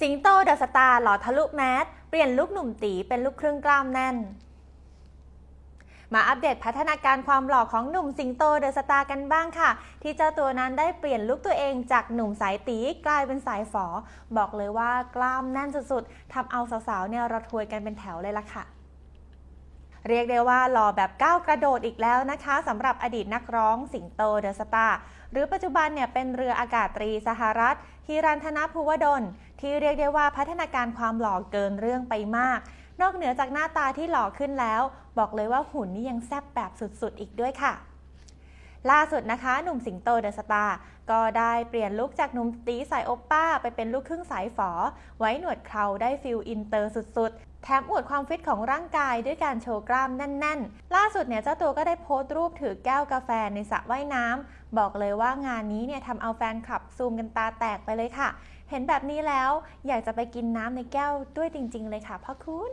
สิงโตเดอะสตาร์หล่อทะลุแมสเปลี่ยนลุคหนุ่มตีเป็นลูกครึ่งกล้ามแน่น มาอัปเดตพัฒนาการความหล่อของหนุ่มสิงโตเดอะสตาร์กันบ้างค่ะ ที่เจ้าตัวนั้นได้เปลี่ยนลุคตัวเองจากหนุ่มสายตีกลายเป็นสายฝอ บอกเลยว่ากล้ามแน่นสุดๆทำเอาสาวๆเนี่ยระทวยกันเป็นแถวเลยล่ะค่ะ เรียกได้ว่าหล่อแบบก้าวกระโดดอีกแล้วนะคะสำหรับอดีตนักร้องสิงโตเดอะสตาร์หรือปัจจุบันเนี่ยเป็นเรืออากาศตรีสหรัฐฮิรันธนภูวดล ที่เรียกได้ว่าพัฒนาการความหล่อเกินเรื่องไปมาก นอกเหนือจากหน้าตาที่หล่อขึ้นแล้ว บอกเลยว่าหุ่นนี่ยังแซ่บแบบสุดๆอีกด้วยค่ะ ล่าสุดนะคะ หนุ่มสิงโตเดอะสตาร์ก็ได้เปลี่ยนลุคจากหนุ่มตีสายโอปป้า ไปเป็นลูกครึ่งสายฝอ ไว้หนวดเคราได้ฟิลอินเตอร์สุดๆ แถมอวดความฟิตของร่างกายด้วยการโชว์กล้ามแน่น ๆ ล่าสุดเนี่ยเจ้าตัวก็ได้โพสต์รูปถือแก้วกาแฟในสระว่ายน้ำบอกเลยว่างานนี้เนี่ยทำเอาแฟนคลับซูมกันตาแตกไปเลยค่ะ เห็นแบบนี้แล้วอยากจะไปกินน้ำในแก้วด้วยจริง ๆ เลยค่ะพ่อคุณ